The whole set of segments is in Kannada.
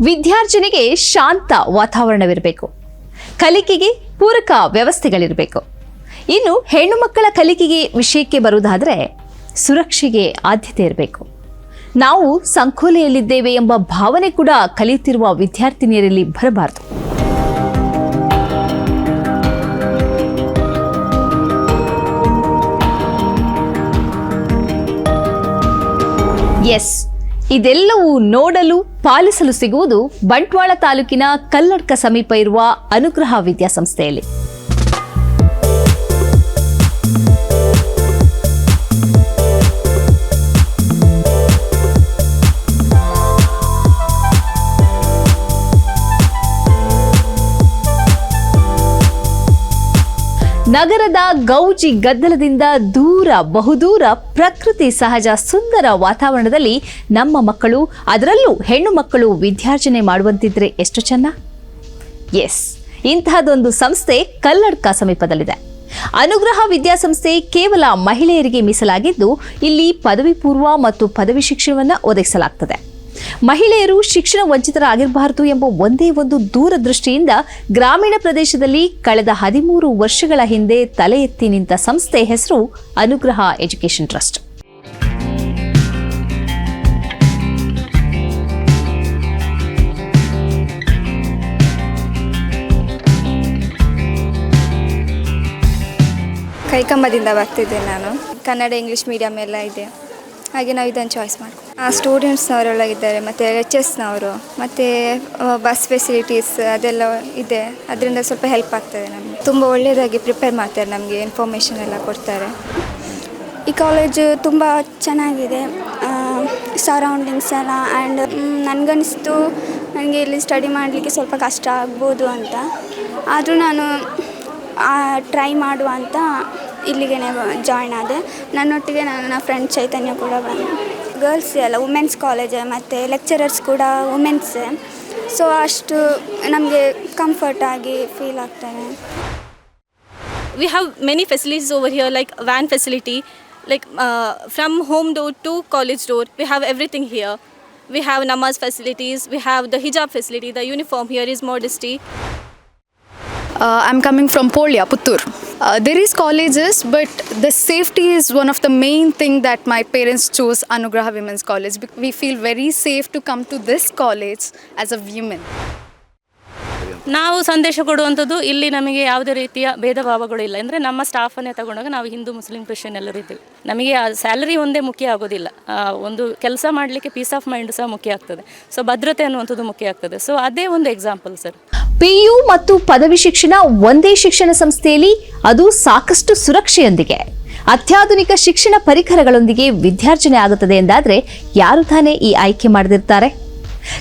ವಿದ್ಯಾರ್ಜನೆಗೆ ಶಾಂತ ವಾತಾವರಣವಿರಬೇಕು. ಕಲಿಕೆಗೆ ಪೂರಕ ವ್ಯವಸ್ಥೆಗಳಿರಬೇಕು. ಇನ್ನು ಹೆಣ್ಣು ಮಕ್ಕಳ ಕಲಿಕೆಗೆ ವಿಷಯಕ್ಕೆ ಬರುವುದಾದರೆ ಸುರಕ್ಷೆಗೆ ಆದ್ಯತೆ ಇರಬೇಕು. ನಾವು ಸಂಕೋಲೆಯಲ್ಲಿದ್ದೇವೆ ಎಂಬ ಭಾವನೆ ಕೂಡ ಕಲಿಯುತ್ತಿರುವ ವಿದ್ಯಾರ್ಥಿನಿಯರಲ್ಲಿ ಬರಬಾರದು. ಎಸ್. ಇದೆಲ್ಲವೂ ನೋಡಲು ಪಾಲಿಸಲು ಸಿಗುವುದು ಬಂಟ್ವಾಳ ತಾಲೂಕಿನ ಕಲ್ಲಡ್ಕ ಸಮೀಪ ಇರುವ ಅನುಗ್ರಹ ವಿದ್ಯಾಸಂಸ್ಥೆಯಲ್ಲಿ. ನಗರದ ಗೌಜಿ ಗದ್ದಲದಿಂದ ದೂರ, ಬಹುದೂರ ಪ್ರಕೃತಿ ಸಹಜ ಸುಂದರ ವಾತಾವರಣದಲ್ಲಿ ನಮ್ಮ ಮಕ್ಕಳು, ಅದರಲ್ಲೂ ಹೆಣ್ಣು ಮಕ್ಕಳು ವಿದ್ಯಾರ್ಜನೆ ಮಾಡುವಂತಿದ್ರೆ ಎಷ್ಟು ಚೆನ್ನ? ಎಸ್, ಇಂತಹದೊಂದು ಸಂಸ್ಥೆ ಕಲ್ಲಡ್ಕ ಸಮೀಪದಲ್ಲಿದೆ. ಅನುಗ್ರಹ ವಿದ್ಯಾಸಂಸ್ಥೆ ಕೇವಲ ಮಹಿಳೆಯರಿಗೆ ಮೀಸಲಾಗಿದ್ದು, ಇಲ್ಲಿ ಪದವಿ ಪೂರ್ವ ಮತ್ತು ಪದವಿ ಶಿಕ್ಷಣವನ್ನು ಒದಗಿಸಲಾಗ್ತದೆ. ಮಹಿಳೆಯರು ಶಿಕ್ಷಣ ವಂಚಿತರಾಗಿರಬಾರದು ಎಂಬ ಒಂದೇ ಒಂದು ದೂರದೃಷ್ಟಿಯಿಂದ ಗ್ರಾಮೀಣ ಪ್ರದೇಶದಲ್ಲಿ ಕಳೆದ ಹದಿಮೂರು ವರ್ಷಗಳ ಹಿಂದೆ ತಲೆ ಎತ್ತಿ ನಿಂತ ಸಂಸ್ಥೆ ಹೆಸರು ಅನುಗ್ರಹ ಎಜುಕೇಷನ್ ಟ್ರಸ್ಟ್. ಕೈಕಂಬದಿಂದ ಬರ್ತಿದ್ದೆ ನಾನು. ಕನ್ನಡ, ಇಂಗ್ಲೀಷ್ ಮೀಡಿಯಮ್ ಎಲ್ಲ ಇದೆ. ಹಾಗೆ ನಾವು ಇದನ್ನು ಚಾಯ್ಸ್ ಮಾಡ್ಕೊ ಸ್ಟೂಡೆಂಟ್ಸ್ನವರೆಲ್ಲ ಇದ್ದಾರೆ, ಮತ್ತು ಎಚ್ ಮತ್ತು ಬಸ್ ಫೆಸಿಲಿಟೀಸ್ ಅದೆಲ್ಲ ಇದೆ. ಅದರಿಂದ ಸ್ವಲ್ಪ ಹೆಲ್ಪ್ ಆಗ್ತದೆ ನಮಗೆ. ತುಂಬ ಒಳ್ಳೆಯದಾಗಿ ಪ್ರಿಪೇರ್ ಮಾಡ್ತಾರೆ ನಮಗೆ ಇನ್ಫಾರ್ಮೇಷನ್ ಎಲ್ಲ ಕೊಡ್ತಾರೆ. ಈ ಕಾಲೇಜು ತುಂಬ ಚೆನ್ನಾಗಿದೆ. ಸರೌಂಡಿಂಗ್ಸ್ ಎಲ್ಲ ಆ್ಯಂಡ್ ನನಗನ್ನಿಸ್ತು ನನಗೆ ಇಲ್ಲಿ ಸ್ಟಡಿ ಮಾಡಲಿಕ್ಕೆ ಸ್ವಲ್ಪ ಕಷ್ಟ ಆಗ್ಬೋದು ಅಂತ. ಆದರೂ ನಾನು ಟ್ರೈ ಮಾಡುವ ಅಂತ ಇಲ್ಲಿಗೆ ಜಾಯ್ನ್ ಆದೆ. ನನ್ನೊಟ್ಟಿಗೆ ನನ್ನ ಫ್ರೆಂಡ್ ಚೈತನ್ಯ ಕೂಡ ಬಂದು. ಗರ್ಲ್ಸ್ ಎಲ್ಲ ವುಮೆನ್ಸ್ ಕಾಲೇಜ್ ಮತ್ತು ಲೆಕ್ಚರರ್ಸ್ ಕೂಡ ವುಮೆನ್ಸೇ ಸೊ ಅಷ್ಟು ನಮಗೆ ಕಂಫರ್ಟ್ ಆಗಿ ಫೀಲ್ ಆಗ್ತದೆ we have many facilities over here like van facility like uh, from home door to college door we have everything here we have namaz facilities we have the hijab facility the uniform here is modesty Uh, I'm coming from Polya, Puttur. Uh, there is colleges, but the safety is one of the main thing that my parents chose Anugraha Women's College. We We feel very safe to come to this college as a. ನಾವು ಸಂದೇಶ ಕೊಡುವಂಥದ್ದು ಇಲ್ಲಿ ನಮಗೆ ಯಾವುದೇ ರೀತಿಯ ಭೇದ ಭಾವಗಳು ಇಲ್ಲ ಅಂದರೆ ನಮ್ಮ ಸ್ಟಾಫನ್ನೇ ತಗೊಂಡಾಗ ನಾವು ಹಿಂದೂ ಮುಸ್ಲಿಂ ಕ್ರಿಶ್ಚಿಯನ್ ಎಲ್ಲರೂ ಇದ್ದೀವಿ. ನಮಗೆ ಆ ಸ್ಯಾಲರಿ ಒಂದೇ ಮುಖ್ಯ ಆಗೋದಿಲ್ಲ. ಒಂದು ಕೆಲಸ ಮಾಡಲಿಕ್ಕೆ ಪೀಸ್ ಆಫ್ ಮೈಂಡ್ ಸಹ ಮುಖ್ಯ ಆಗ್ತದೆ. ಸೊ ಭದ್ರತೆ ಅನ್ನುವಂಥದ್ದು ಮುಖ್ಯ ಆಗ್ತದೆ. ಸೊ ಅದೇ ಒಂದು ಎಕ್ಸಾಂಪಲ್ ಸರ್ ಪಿಯು ಮತ್ತು ಪದವಿ ಶಿಕ್ಷಣ ಒಂದೇ ಶಿಕ್ಷಣ ಸಂಸ್ಥೆಯಲ್ಲಿ ಅದು ಸಾಕಷ್ಟು ಸುರಕ್ಷೆಯೊಂದಿಗೆ. ಅತ್ಯಾಧುನಿಕ ಶಿಕ್ಷಣ ಪರಿಕರಗಳೊಂದಿಗೆ ವಿದ್ಯಾರ್ಜನೆ ಆಗುತ್ತದೆ ಎಂದಾದರೆ ಯಾರು ತಾನೇ ಈ ಆಯ್ಕೆ ಮಾಡದಿರ್ತಾರೆ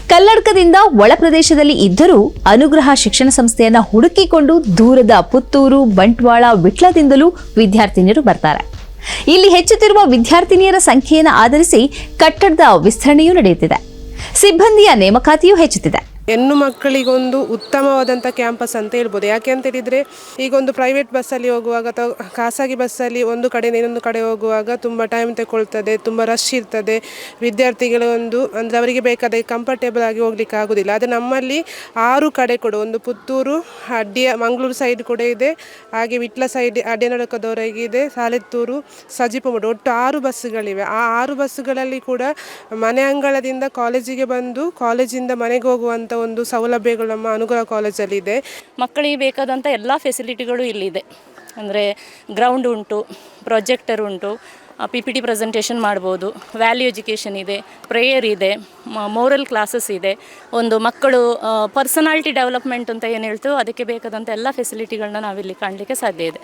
ಕಲ್ಲಡ್ಕದಿಂದ ಒಳ ಪ್ರದೇಶದಲ್ಲಿ ಇದ್ದರೂ ಅನುಗ್ರಹ ಶಿಕ್ಷಣ ಸಂಸ್ಥೆಯನ್ನು ಹುಡುಕಿಕೊಂಡು ದೂರದ ಪುತ್ತೂರು, ಬಂಟ್ವಾಳ, ವಿಟ್ಲದಿಂದಲೂ ವಿದ್ಯಾರ್ಥಿನಿಯರು ಬರ್ತಾರೆ. ಇಲ್ಲಿ ಹೆಚ್ಚುತ್ತಿರುವ ವಿದ್ಯಾರ್ಥಿನಿಯರ ಸಂಖ್ಯೆಯನ್ನು ಆಧರಿಸಿ ಕಟ್ಟಡದ ವಿಸ್ತರಣೆಯೂ ನಡೆಯುತ್ತಿದೆ. ಸಿಬ್ಬಂದಿಯ ನೇಮಕಾತಿಯೂ ಹೆಚ್ಚುತ್ತಿದೆ. ಹೆಣ್ಣು ಮಕ್ಕಳಿಗೊಂದು ಉತ್ತಮವಾದಂಥ ಕ್ಯಾಂಪಸ್ ಅಂತ ಹೇಳ್ಬೋದು. ಯಾಕೆ ಅಂತ ಹೇಳಿದರೆ, ಈಗ ಒಂದು ಪ್ರೈವೇಟ್ ಬಸ್ಸಲ್ಲಿ ಹೋಗುವಾಗ ಅಥವಾ ಖಾಸಗಿ ಬಸ್ಸಲ್ಲಿ ಒಂದು ಕಡೆಯಿಂದ ಇನ್ನೊಂದು ಕಡೆ ಹೋಗುವಾಗ ತುಂಬ ಟೈಮ್ ತಗೊಳ್ತದೆ ತುಂಬ ರಶ್ ಇರ್ತದೆ. ವಿದ್ಯಾರ್ಥಿಗಳು ಒಂದು, ಅಂದರೆ ಅವರಿಗೆ ಬೇಕಾದ ಕಂಫರ್ಟೇಬಲ್ ಆಗಿ ಹೋಗ್ಲಿಕ್ಕೆ ಆಗೋದಿಲ್ಲ. ಆದರೆ ನಮ್ಮಲ್ಲಿ ಆರು ಕಡೆ ಕೂಡ, ಒಂದು ಪುತ್ತೂರು, ಅಡ್ಡಿಯ, ಮಂಗಳೂರು ಸೈಡ್ ಕೂಡ ಇದೆ, ಹಾಗೆ ವಿಟ್ಲ ಸೈಡ್ ಅಡ್ಯನಡಕದವರೆಗೆ ಇದೆ, ಸಾಲೆತ್ತೂರು, ಸಜಿಪಮುಡು. ಒಟ್ಟು ಆರು ಬಸ್ಸುಗಳಿವೆ ಆ ಆರು ಬಸ್ಸುಗಳಲ್ಲಿ ಕೂಡ ಮನೆ ಅಂಗಳದಿಂದ ಕಾಲೇಜಿಗೆ ಬಂದು ಕಾಲೇಜಿಂದ ಮನೆಗೆ ಹೋಗುವಂಥ ಒಂದು ಸೌಲಭ್ಯಗಳು ನಮ್ಮ ಅನುಗ್ರಹ ಕಾಲೇಜಲ್ಲಿ ಇದೆ. ಮಕ್ಕಳಿಗೆ ಬೇಕಾದಂಥ ಎಲ್ಲ ಫೆಸಿಲಿಟಿಗಳು ಇಲ್ಲಿದೆ ಅಂದರೆ ಗ್ರೌಂಡ್ ಉಂಟು ಪ್ರೊಜೆಕ್ಟರ್ ಉಂಟು ಪಿ ಪಿ ಟಿ ಪ್ರೆಸೆಂಟೇಷನ್ ಮಾಡ್ಬೋದು ವ್ಯಾಲ್ಯೂ ಎಜುಕೇಷನ್ ಇದೆ ಪ್ರೇಯರ್ ಇದೆ ಮೋರಲ್ ಕ್ಲಾಸಸ್ ಇದೆ. ಒಂದು ಮಕ್ಕಳು ಪರ್ಸನಾಲಿಟಿ ಡೆವಲಪ್ಮೆಂಟ್ ಅಂತ ಏನು ಹೇಳ್ತೀವೋ ಅದಕ್ಕೆ ಬೇಕಾದಂಥ ಎಲ್ಲ ಫೆಸಿಲಿಟಿಗಳನ್ನ ನಾವಿಲ್ಲಿ ಕಾಣಲಿಕ್ಕೆ ಸಾಧ್ಯ ಇದೆ.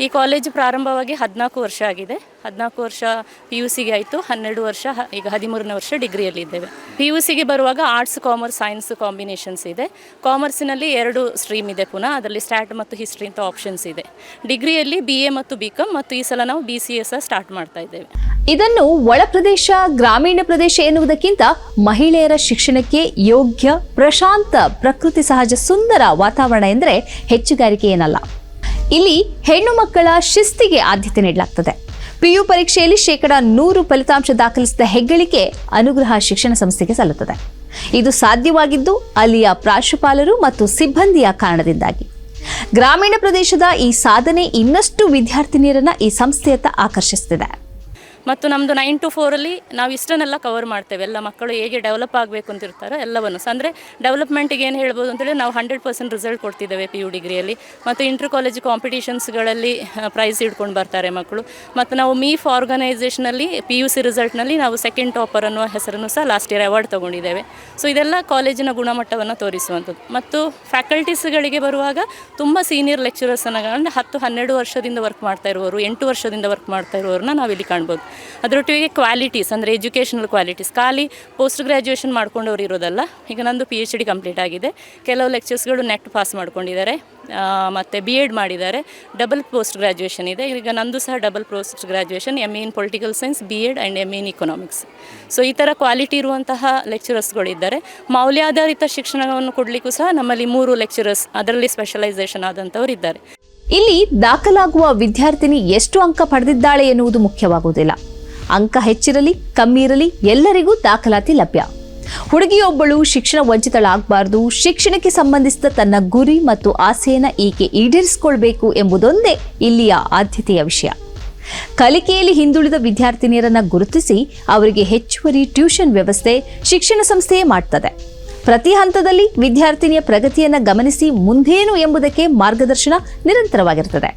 ಈ ಕಾಲೇಜು ಪ್ರಾರಂಭವಾಗಿ ಹದಿನಾಲ್ಕು ವರ್ಷ ಆಗಿದೆ. ಹದಿನಾಲ್ಕು ವರ್ಷ ಪಿ ಯು ಸಿಗೆ ಆಯಿತು. ಹನ್ನೆರಡು ವರ್ಷ ಈಗ ಹದಿಮೂರನೇ ವರ್ಷ ಡಿಗ್ರಿಯಲ್ಲಿದ್ದೇವೆ ಪಿ ಯು ಸಿಗೆ ಬರುವಾಗ ಆರ್ಟ್ಸ್ ಕಾಮರ್ಸ್ ಸೈನ್ಸ್ ಕಾಂಬಿನೇಷನ್ಸ್ ಇದೆ. ಕಾಮರ್ಸಿನಲ್ಲಿ ಎರಡು ಸ್ಟ್ರೀಮ್ ಇದೆ ಪುನಃ. ಅದರಲ್ಲಿ ಸ್ಟ್ಯಾಟ್ ಮತ್ತು ಹಿಸ್ಟ್ರಿ ಅಂತ ಆಪ್ಷನ್ಸ್ ಇದೆ. ಡಿಗ್ರಿಯಲ್ಲಿ ಬಿ ಎ ಮತ್ತು ಬಿ ಕಾಮ್ ಮತ್ತು ಈ ಸಲ ನಾವು ಬಿ ಸಿ ಎಸ್ ಸ್ಟಾರ್ಟ್ ಮಾಡ್ತಾ ಇದ್ದೇವೆ. ಇದನ್ನು ಒಳ ಪ್ರದೇಶ, ಗ್ರಾಮೀಣ ಪ್ರದೇಶ ಎನ್ನುವುದಕ್ಕಿಂತ ಮಹಿಳೆಯರ ಶಿಕ್ಷಣಕ್ಕೆ ಯೋಗ್ಯ, ಪ್ರಶಾಂತ, ಪ್ರಕೃತಿ ಸಹಜ ಸುಂದರ ವಾತಾವರಣ ಎಂದರೆ ಹೆಚ್ಚುಗಾರಿಕೆ ಏನಲ್ಲ. ಇಲ್ಲಿ ಹೆಣ್ಣು ಮಕ್ಕಳ ಶಿಸ್ತಿಗೆ ಆದ್ಯತೆ ನೀಡಲಾಗ್ತದೆ. ಪಿಯು ಪರೀಕ್ಷೆಯಲ್ಲಿ ಶೇಕಡ ನೂರು ಫಲಿತಾಂಶ ದಾಖಲಿಸಿದ ಹೆಗ್ಗಳಿಕೆ ಅನುಗ್ರಹ ಶಿಕ್ಷಣ ಸಂಸ್ಥೆಗೆ ಸಲ್ಲುತ್ತದೆ. ಇದು ಸಾಧ್ಯವಾಗಿದ್ದು ಅಲ್ಲಿಯ ಪ್ರಾಶುಪಾಲರು ಮತ್ತು ಸಿಬ್ಬಂದಿಯ ಕಾರಣದಿಂದಾಗಿ. ಗ್ರಾಮೀಣ ಪ್ರದೇಶದ ಈ ಸಾಧನೆ ಇನ್ನಷ್ಟು ವಿದ್ಯಾರ್ಥಿನಿಯರನ್ನ ಈ ಸಂಸ್ಥೆಯತ್ತ ಆಕರ್ಷಿಸುತ್ತಿದೆ. ಮತ್ತು ನಮ್ಮದು ನೈನ್ ಟು ಫೋರಲ್ಲಿ ನಾವು ಇಷ್ಟನ್ನೆಲ್ಲ ಕವರ್ ಮಾಡ್ತೇವೆ. ಎಲ್ಲ ಮಕ್ಕಳು ಹೇಗೆ ಡೆವಲಪ್ ಆಗಬೇಕು ಅಂತ ಇರ್ತಾರೋ ಎಲ್ಲವನ್ನು. ಅಂದರೆ ಡೆವಲಪ್ಮೆಂಟಿಗೆ ಏನು ಹೇಳ್ಬೋದು ಅಂತೇಳಿ ನಾವು ಹಂಡ್ರೆಡ್ ಪರ್ಸೆಂಟ್ ರಿಸಲ್ಟ್ ಕೊಡ್ತಿದ್ದೇವೆ ಪಿ ಯು ಡಿಗ್ರಿಯಲ್ಲಿ ಮತ್ತು ಇಂಟರ್ ಕಾಲೇಜ್ ಕಾಂಪಿಟೇಷನ್ಸ್ಗಳಲ್ಲಿ ಪ್ರೈಸ್ ಹಿಡ್ಕೊಂಡು ಬರ್ತಾರೆ ಮಕ್ಕಳು. ಮತ್ತು ನಾವು ಮೀಫ್ ಆರ್ಗನೈಸೇಷನಲ್ಲಿ ಪಿ ಯು ಸಿ ರಿಸಲ್ಟ್ನಲ್ಲಿ ನಾವು ಸೆಕೆಂಡ್ ಟಾಪರ್ ಅನ್ನುವ ಹೆಸರನ್ನು ಸಹ ಲಾಸ್ಟ್ ಇಯರ್ ಅವಾರ್ಡ್ ತೊಗೊಂಡಿದ್ದೇವೆ. ಸೊ ಇದೆಲ್ಲ ಕಾಲೇಜಿನ ಗುಣಮಟ್ಟವನ್ನು ತೋರಿಸುವಂಥದ್ದು. ಮತ್ತು ಫ್ಯಾಕಲ್ಟೀಸ್ಗಳಿಗೆ ಬರುವಾಗ ತುಂಬ ಸೀನಿಯರ್ ಲೆಕ್ಚರರ್ಸ್ ಅನ್ನೋ ಹತ್ತು ಹನ್ನೆರಡು ವರ್ಷದಿಂದ ವರ್ಕ್ ಮಾಡ್ತಾ ಇರುವವರು, ಎಂಟು ವರ್ಷದಿಂದ ವರ್ಕ್ ಮಾಡ್ತಾ ಇರುವವ್ರನ್ನ ನಾವಿಲ್ಲಿ ಕಾಣ್ಬೋದು. ಅದರೊಟ್ಟಿಗೆ ಕ್ವಾಲಿಟೀಸ್ ಅಂದರೆ ಎಜುಕೇಷನಲ್ ಕ್ವಾಲಿಟೀಸ್ ಖಾಲಿ ಪೋಸ್ಟ್ ಗ್ರ್ಯಾಜುಯೇಷನ್ ಮಾಡ್ಕೊಂಡವ್ರು ಇರೋದಲ್ಲ, ಈಗ ನಂದು ಪಿ ಎಚ್ ಡಿ ಕಂಪ್ಲೀಟ್ ಆಗಿದೆ. ಕೆಲವು ಲೆಕ್ಚರ್ಸ್ಗಳು ನೆಟ್ ಪಾಸ್ ಮಾಡ್ಕೊಂಡಿದ್ದಾರೆ ಮತ್ತು ಬಿ ಎಡ್ ಮಾಡಿದ್ದಾರೆ ಡಬಲ್ ಪೋಸ್ಟ್ ಗ್ರ್ಯಾಜುಯೇಷನ್ ಇದೆ. ಈಗ ನಂದು ಸಹ double post graduation M in political science B Ed and M in economics so ಈ ಥರ ಕ್ವಾಲಿಟಿ ಇರುವಂತಹ ಲೆಕ್ಚರರ್ಸ್ಗಳಿದ್ದಾರೆ ಮೌಲ್ಯಾಧಾರಿತ ಶಿಕ್ಷಣವನ್ನು ಕೊಡಲಿಕ್ಕೂ ಸಹ ನಮ್ಮಲ್ಲಿ ಮೂರು ಲೆಕ್ಚರರ್ಸ್ ಅದರಲ್ಲಿ ಸ್ಪೆಷಲೈಸೇಷನ್ ಆದಂಥವ್ರು ಇದ್ದಾರೆ. ಇಲ್ಲಿ ದಾಖಲಾಗುವ ವಿದ್ಯಾರ್ಥಿನಿ ಎಷ್ಟು ಅಂಕ ಪಡೆದಿದ್ದಾಳೆ ಎನ್ನುವುದು ಮುಖ್ಯವಾಗುವುದಿಲ್ಲ. ಅಂಕ ಹೆಚ್ಚಿರಲಿ, ಕಮ್ಮಿ ಇರಲಿ, ಎಲ್ಲರಿಗೂ ದಾಖಲಾತಿ ಲಭ್ಯ. ಹುಡುಗಿಯೊಬ್ಬಳು ಶಿಕ್ಷಣ ವಂಚಿತಳಾಗಬಾರದು, ಶಿಕ್ಷಣಕ್ಕೆ ಸಂಬಂಧಿಸಿದ ತನ್ನ ಗುರಿ ಮತ್ತು ಆಸೆಯನ್ನು ಈಕೆ ಈಡೇರಿಸಿಕೊಳ್ಬೇಕು ಎಂಬುದೊಂದೇ ಇಲ್ಲಿಯ ಆದ್ಯತೆಯ ವಿಷಯ. ಕಲಿಕೆಯಲ್ಲಿ ಹಿಂದುಳಿದ ವಿದ್ಯಾರ್ಥಿನಿಯರನ್ನು ಗುರುತಿಸಿ ಅವರಿಗೆ ಹೆಚ್ಚುವರಿ ಟ್ಯೂಷನ್ ವ್ಯವಸ್ಥೆ ಶಿಕ್ಷಣ ಸಂಸ್ಥೆಯೇ ಮಾಡ್ತದೆ. ಪ್ರತಿ ಹಂತದಲ್ಲಿ ವಿದ್ಯಾರ್ಥಿನಿಯ ಪ್ರಗತಿಯನ್ನು ಗಮನಿಸಿ ಮುಂದೇನು ಎಂಬುದಕ್ಕೆ ಮಾರ್ಗದರ್ಶನ ನಿರಂತರವಾಗಿರ್ತದೆ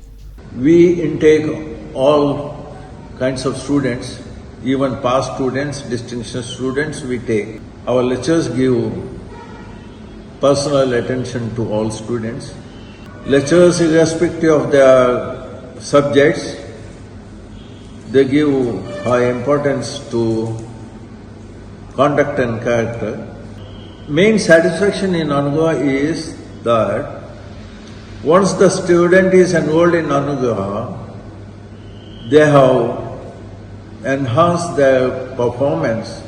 we intake all kinds of students, even past students, distinction students we take. Our lectures give personal attention to all students. Lectures irrespective of their subjects, they give high importance to conduct and character. Main satisfaction in Anugraha is that once the student is enrolled in Anugraha, they have enhanced their performance,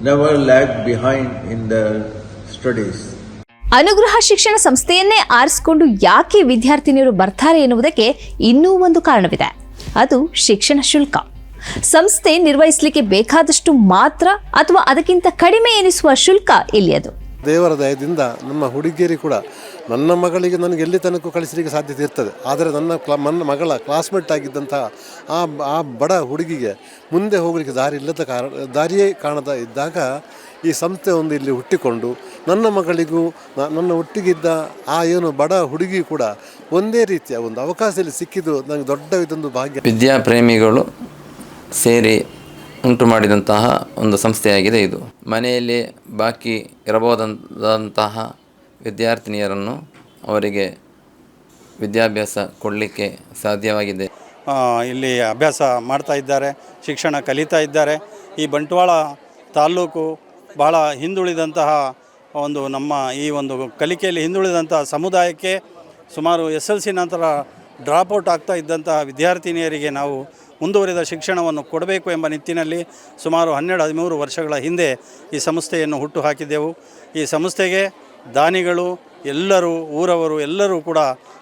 never lagged behind in their studies. ಅನುಗ್ರಹ ಶಿಕ್ಷಣ ಸಂಸ್ಥೆಯನ್ನೇ ಆರಿಸಿಕೊಂಡು ಯಾಕೆ ವಿದ್ಯಾರ್ಥಿನಿಯರು ಬರ್ತಾರೆ ಎನ್ನುವುದಕ್ಕೆ ಇನ್ನೂ ಒಂದು ಕಾರಣವಿದೆ ಅದು ಶಿಕ್ಷಣ ಶುಲ್ಕ ಸಂಸ್ಥೆ ನಿರ್ವಹಿಸಲಿಕ್ಕೆ ಬೇಕಾದಷ್ಟು ಮಾತ್ರ ಅಥವಾ ಅದಕ್ಕಿಂತ ಕಡಿಮೆ ಎನಿಸುವ ಶುಲ್ಕ ಇಲ್ಲಿ ಅದು ದೇವರ ದಯದಿಂದ ನಮ್ಮ ಹುಡುಗಿಯರು ಕೂಡ ನನ್ನ ಮಗಳಿಗೆ ನನಗೆ ಎಲ್ಲಿ ತನಕ ಕಳಿಸಲಿಕ್ಕೆ ಸಾಧ್ಯತೆ ಇರ್ತದೆ. ಆದರೆ ನನ್ನ ಕ್ಲಾ ನನ್ನ ಮಗಳ ಕ್ಲಾಸ್ಮೇಟ್ ಆಗಿದ್ದಂತಹ ಆ ಆ ಬಡ ಹುಡುಗಿಗೆ ಮುಂದೆ ಹೋಗಲಿಕ್ಕೆ ದಾರಿ ಇಲ್ಲದ ಕಾರಣ ದಾರಿಯೇ ಕಾಣದ ಇದ್ದಾಗ ಈ ಸಂಸ್ಥೆ ಒಂದು ಇಲ್ಲಿ ಹುಟ್ಟಿಕೊಂಡು ನನ್ನ ಮಗಳಿಗೂ ನನ್ನ ಒಟ್ಟಿಗಿದ್ದ ಆ ಏನು ಬಡ ಹುಡುಗಿ ಕೂಡ ಒಂದೇ ರೀತಿಯ ಒಂದು ಅವಕಾಶದಲ್ಲಿ ಸಿಕ್ಕಿದ್ದು ನನಗೆ ದೊಡ್ಡ ಇದೊಂದು ಭಾಗ್ಯ. ವಿದ್ಯಾಪ್ರೇಮಿಗಳು ಸೇರಿ ಉಂಟು ಮಾಡಿದಂತಹ ಒಂದು ಸಂಸ್ಥೆಯಾಗಿದೆ ಇದು. ಮನೆಯಲ್ಲಿ ಬಾಕಿ ಇರಬಹುದಂತಹ ವಿದ್ಯಾರ್ಥಿನಿಯರನ್ನು ಅವರಿಗೆ ವಿದ್ಯಾಭ್ಯಾಸ ಕೊಡಲಿಕ್ಕೆ ಸಾಧ್ಯವಾಗಿದೆ. ಇಲ್ಲಿ ಅಭ್ಯಾಸ ಮಾಡ್ತಾ ಇದ್ದಾರೆ, ಶಿಕ್ಷಣ ಕಲಿತಾ ಇದ್ದಾರೆ. ಈ ಬಂಟ್ವಾಳ ತಾಲ್ಲೂಕು ಬಹಳ ಹಿಂದುಳಿದಂತಹ ಒಂದು ನಮ್ಮ ಈ ಒಂದು ಕಲಿಕೆಯಲ್ಲಿ ಹಿಂದುಳಿದಂತಹ ಸಮುದಾಯಕ್ಕೆ ಸುಮಾರು ಎಸ್ ಎಲ್ ಸಿ ನಂತರ ಡ್ರಾಪ್ಔಟ್ ಆಗ್ತಾ ಇದ್ದಂತಹ ವಿದ್ಯಾರ್ಥಿನಿಯರಿಗೆ ನಾವು ಮುಂದುವರಿದ ಶಿಕ್ಷಣವನ್ನು ಕೊಡಬೇಕು ಎಂಬ ನಿಟ್ಟಿನಲ್ಲಿ ಸುಮಾರು ಹನ್ನೆರಡು, ಹದಿಮೂರು ವರ್ಷಗಳ ಹಿಂದೆ ಈ ಸಂಸ್ಥೆಯನ್ನು ಹುಟ್ಟು ಹಾಕಿದ್ದೆವು ಈ ಸಂಸ್ಥೆಗೆ ದಾನಿಗಳು, ಎಲ್ಲರೂ, ಊರವರು ಎಲ್ಲರೂ ಕೂಡ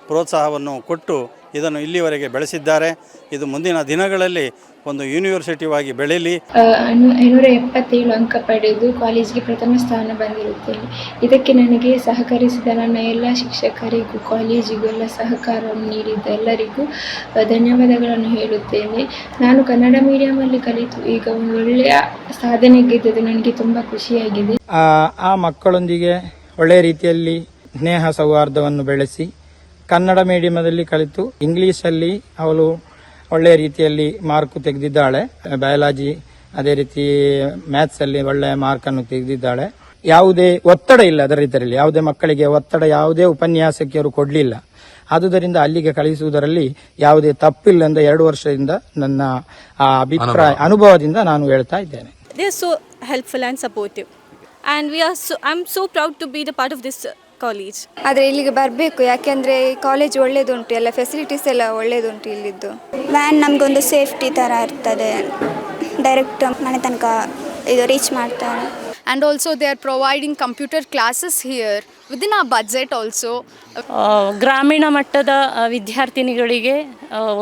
ಪ್ರೋತ್ಸಾಹವನ್ನು ಕೊಟ್ಟು ಇದನ್ನು ಇಲ್ಲಿವರೆಗೆ ಬೆಳೆಸಿದ್ದಾರೆ. ಇದು ಮುಂದಿನ ದಿನಗಳಲ್ಲಿ ಒಂದು ಯೂನಿವರ್ಸಿಟಿಯಾಗಿ ಬೆಳೆಯಲಿ ಐನೂರ ಎಪ್ಪತ್ತೇಳು ಅಂಕ ಪಡೆದು ಕಾಲೇಜಿಗೆ ಪ್ರಥಮ ಸ್ಥಾನ ಬಂದಿರುತ್ತೇನೆ. ಇದಕ್ಕೆ ನನಗೆ ಸಹಕರಿಸಿದ ನನ್ನ ಎಲ್ಲ ಶಿಕ್ಷಕರಿಗೂ ಕಾಲೇಜಿಗೂ ಎಲ್ಲ ಸಹಕಾರವನ್ನು ನೀಡಿದ್ದ ಎಲ್ಲರಿಗೂ ಧನ್ಯವಾದಗಳನ್ನು ಹೇಳುತ್ತೇನೆ. ನಾನು ಕನ್ನಡ ಮೀಡಿಯಮಲ್ಲಿ ಕಲಿತು ಈಗ ಒಂದು ಒಳ್ಳೆಯ ಸಾಧನೆಗೆದ್ದದ್ದು ನನಗೆ ತುಂಬ ಖುಷಿಯಾಗಿದೆ. ಆ ಆ ಮಕ್ಕಳೊಂದಿಗೆ ಒಳ್ಳೆಯ ರೀತಿಯಲ್ಲಿ ಸ್ನೇಹ ಸೌಹಾರ್ದವನ್ನು ಬೆಳೆಸಿ ಕನ್ನಡ ಮೀಡಿಯಮದಲ್ಲಿ ಕಲಿತು ಇಂಗ್ಲಿಷಲ್ಲಿ ಅವಳು ಒಳ್ಳೆಯ ರೀತಿಯಲ್ಲಿ ಮಾರ್ಕ್ ತೆಗೆದಿದ್ದಾಳೆ. ಬಯಾಲಜಿ ಅದೇ ರೀತಿ ಮ್ಯಾಥ್ಸ್ ಅಲ್ಲಿ ಒಳ್ಳೆಯ ಮಾರ್ಕ್ ಅನ್ನು ತೆಗೆದಿದ್ದಾಳೆ. ಯಾವುದೇ ಒತ್ತಡ ಇಲ್ಲ ಅದರ ಇದರಲ್ಲಿ. ಯಾವುದೇ ಮಕ್ಕಳಿಗೆ ಒತ್ತಡ ಯಾವುದೇ ಉಪನ್ಯಾಸಕ್ಕೆ ಅವರು ಕೊಡಲಿಲ್ಲ. ಆದುದರಿಂದ ಅಲ್ಲಿಗೆ ಕಳಿಸುವುದರಲ್ಲಿ ಯಾವುದೇ ತಪ್ಪಿಲ್ಲ ಅಂತ ಎರಡು ವರ್ಷದಿಂದ ನನ್ನ ಆ ಅಭಿಪ್ರಾಯ ಅನುಭವದಿಂದ ನಾನು ಹೇಳ್ತಾ ಇದ್ದೇನೆ. They are so helpful and supportive. And we are um I'm so proud to be the part of this uh, college. ಆದರೆ ಇಲ್ಲಿಗೆ ಬರಬೇಕು ಯಾಕೆಂದರೆ ಕಾಲೇಜ್ ಒಳ್ಳೆಯದುಂಟು ಎಲ್ಲ ಫೆಸಿಲಿಟೀಸ್ ಎಲ್ಲ ಒಳ್ಳೆಯದುಂಟು ಇಲ್ಲಿದ್ದು. ವ್ಯಾನ್ ನಮಗೊಂದು ಸೇಫ್ಟಿ ಥರ ಇರ್ತದೆ. ಡೈರೆಕ್ಟ್ ಮನೆ ತನಕ ಇದು ರೀಚ್ ಮಾಡ್ತಾರೆ. And also they are providing computer classes here. Within ಆ ಬಜೆಟ್ ಆಲ್ಸೋ ಗ್ರಾಮೀಣ ಮಟ್ಟದ ವಿದ್ಯಾರ್ಥಿನಿಗಳಿಗೆ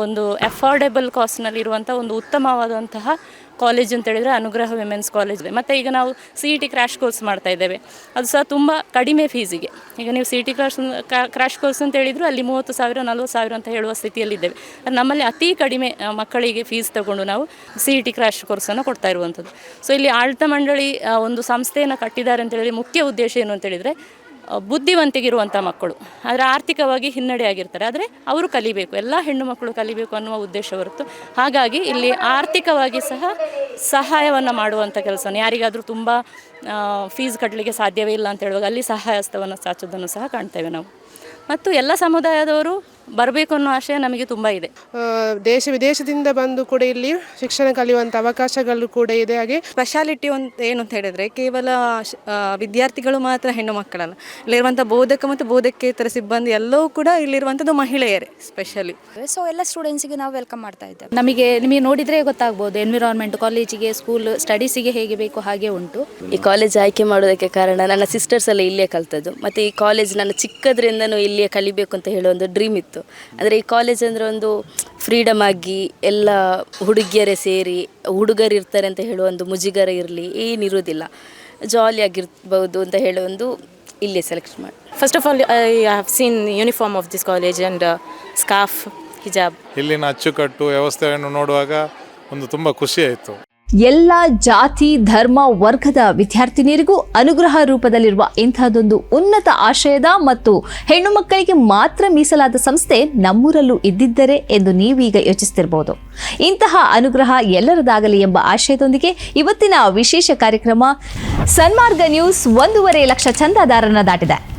ಒಂದು ಅಫೋರ್ಡೆಬಲ್ ಕಾಸ್ಟ್ನಲ್ಲಿರುವಂಥ ಒಂದು ಉತ್ತಮವಾದಂತಹ ಕಾಲೇಜ್ ಅಂತ ಹೇಳಿದರೆ ಅನುಗ್ರಹ ವಿಮೆನ್ಸ್ ಕಾಲೇಜ್ ಇದೆ. ಮತ್ತು ಈಗ ನಾವು C E T crash course ಮಾಡ್ತಾ ಇದ್ದೇವೆ. ಅದು ಸಹ ತುಂಬ ಕಡಿಮೆ ಫೀಸಿಗೆ ಈಗ ನೀವು C E T crash crash course ಅಂತ ಹೇಳಿದ್ರು ಅಲ್ಲಿ ಮೂವತ್ತು ಸಾವಿರ, ನಲ್ವತ್ತು ಸಾವಿರ ಅಂತ ಹೇಳುವ ಸ್ಥಿತಿಯಲ್ಲಿದ್ದೇವೆ. ಅದು ನಮ್ಮಲ್ಲಿ ಅತಿ ಕಡಿಮೆ ಮಕ್ಕಳಿಗೆ ಫೀಸ್ ತಗೊಂಡು ನಾವು ಸಿ ಇ ಟಿ ಕ್ರ್ಯಾಶ್ ಕೋರ್ಸನ್ನು ಕೊಡ್ತಾ ಇರುವಂಥದ್ದು. ಸೊ ಇಲ್ಲಿ ಆಡಳಿತ ಮಂಡಳಿ ಒಂದು ಸಂಸ್ಥೆಯನ್ನು ಕಟ್ಟಿದ್ದಾರೆ ಅಂತ ಹೇಳಿ ಮುಖ್ಯ ಉದ್ದೇಶ ಏನು ಅಂತ ಹೇಳಿದರೆ ಬುದ್ಧಿವಂತಿಗಿರುವಂಥ ಮಕ್ಕಳು. ಆದರೆ ಆರ್ಥಿಕವಾಗಿ ಹಿನ್ನಡೆ ಆಗಿರ್ತಾರೆ. ಆದರೆ ಅವರು ಕಲಿಬೇಕು. ಎಲ್ಲ ಹೆಣ್ಣು ಮಕ್ಕಳು ಕಲಿಬೇಕು ಅನ್ನುವ ಉದ್ದೇಶ ಹೊರತು. ಹಾಗಾಗಿ ಇಲ್ಲಿ ಆರ್ಥಿಕವಾಗಿ ಸಹ ಸಹಾಯವನ್ನು ಮಾಡುವಂಥ ಕೆಲಸವನ್ನು ಯಾರಿಗಾದರೂ ತುಂಬ ಫೀಸ್ ಕಟ್ಟಲಿಕ್ಕೆ ಸಾಧ್ಯವೇ ಇಲ್ಲ ಅಂತ ಹೇಳುವಾಗ ಅಲ್ಲಿ ಸಹಾಯ ಹಸ್ತವನ್ನು ಚಾಚೋದನ್ನು ಸಹ ಕಾಣ್ತೇವೆ ನಾವು. ಮತ್ತು ಎಲ್ಲ ಸಮುದಾಯದವರು ಬರಬೇಕು ಅನ್ನೋ ಆಶಯ ನಮಗೆ ತುಂಬ ಇದೆ. ದೇಶ ವಿದೇಶದಿಂದ ಬಂದು ಕೂಡ ಇಲ್ಲಿ ಶಿಕ್ಷಣ ಕಲಿಯುವಂಥ ಅವಕಾಶಗಳು ಕೂಡ ಇದೆ. ಹಾಗೆ ಸ್ಪೆಷಾಲಿಟಿ ಅಂತ ಏನು ಅಂತ ಹೇಳಿದ್ರೆ ಕೇವಲ ವಿದ್ಯಾರ್ಥಿಗಳು ಮಾತ್ರ ಹೆಣ್ಣು ಮಕ್ಕಳಲ್ಲ. ಇಲ್ಲಿರುವಂಥ ಬೋಧಕ ಮತ್ತು ಬೋಧಕೇತರ ಸಿಬ್ಬಂದಿ ಎಲ್ಲವೂ ಕೂಡ ಇಲ್ಲಿರುವಂಥದ್ದು ಮಹಿಳೆಯರೇ ಸ್ಪೆಷಲಿ ಸೊ ಎಲ್ಲ ಸ್ಟೂಡೆಂಟ್ಸಿಗೆ ನಾವು ವೆಲ್ಕಮ್ ಮಾಡ್ತಾ ಇದ್ದೇವೆ. ನಮಗೆ ನಿಮಗೆ ನೋಡಿದರೆ ಗೊತ್ತಾಗ್ಬೋದು ಎನ್ವಿರಾನ್ಮೆಂಟ್ ಕಾಲೇಜಿಗೆ ಸ್ಕೂಲ್ ಸ್ಟಡೀಸಿಗೆ ಹೇಗೆ ಬೇಕು ಹಾಗೆ ಉಂಟು. ಈ ಕಾಲೇಜ್ ಆಯ್ಕೆ ಮಾಡೋದಕ್ಕೆ ಕಾರಣ ನನ್ನ ಸಿಸ್ಟರ್ಸ್ ಎಲ್ಲ ಇಲ್ಲೇ ಕಲ್ತದ್ದು. ಮತ್ತು ಈ ಕಾಲೇಜ್ ನನ್ನ ಚಿಕ್ಕದ್ರಿಂದನೂ ಇಲ್ಲಿಯೇ ಕಲಿಬೇಕು ಅಂತ ಹೇಳೋ ಒಂದು ಡ್ರೀಮ್ ಇತ್ತು. ಅಂದರೆ ಈ ಕಾಲೇಜ್ ಅಂದರೆ ಒಂದು ಫ್ರೀಡಮ್ ಆಗಿ ಎಲ್ಲ ಹುಡುಗಿಯರೇ ಸೇರಿ ಹುಡುಗರು ಇರ್ತಾರೆ ಅಂತ ಹೇಳುವ ಒಂದು ಮುಜುಗರ ಇರಲಿ ಏನಿರೋದಿಲ್ಲ ಜಾಲಿಯಾಗಿರ್ಬೋದು ಅಂತ ಹೇಳೋ ಒಂದು ಇಲ್ಲೇ ಸೆಲೆಕ್ಟ್ ಮಾಡಿ. First of all I have seen uniform of this college and scarf hijab hijab. ಇಲ್ಲಿನ ಅಚ್ಚುಕಟ್ಟು ವ್ಯವಸ್ಥೆಯನ್ನು ನೋಡುವಾಗ ಒಂದು ತುಂಬ ಖುಷಿ ಆಯಿತು. ಎಲ್ಲ ಜಾತಿ, ಧರ್ಮ ವರ್ಗದ ವಿದ್ಯಾರ್ಥಿನಿಯರಿಗೂ ಅನುಗ್ರಹ ರೂಪದಲ್ಲಿರುವ ಇಂತಹದೊಂದು ಉನ್ನತ ಆಶಯದ ಮತ್ತು ಹೆಣ್ಣು ಮಕ್ಕಳಿಗೆ ಮಾತ್ರ ಮೀಸಲಾದ ಸಂಸ್ಥೆ ನಮ್ಮೂರಲ್ಲೂ ಇದ್ದಿದ್ದರೆ ಎಂದು ನೀವೀಗ ಯೋಚಿಸುತ್ತಿರಬಹುದು ಇಂತಹ ಅನುಗ್ರಹ ಎಲ್ಲರದಾಗಲಿ ಎಂಬ ಆಶಯದೊಂದಿಗೆ ಇವತ್ತಿನ ವಿಶೇಷ ಕಾರ್ಯಕ್ರಮ ಸನ್ಮಾರ್ಗ ನ್ಯೂಸ್ ಒಂದೂವರೆ ಲಕ್ಷ ಚಂದಾದಾರನ ದಾಟಿದೆ.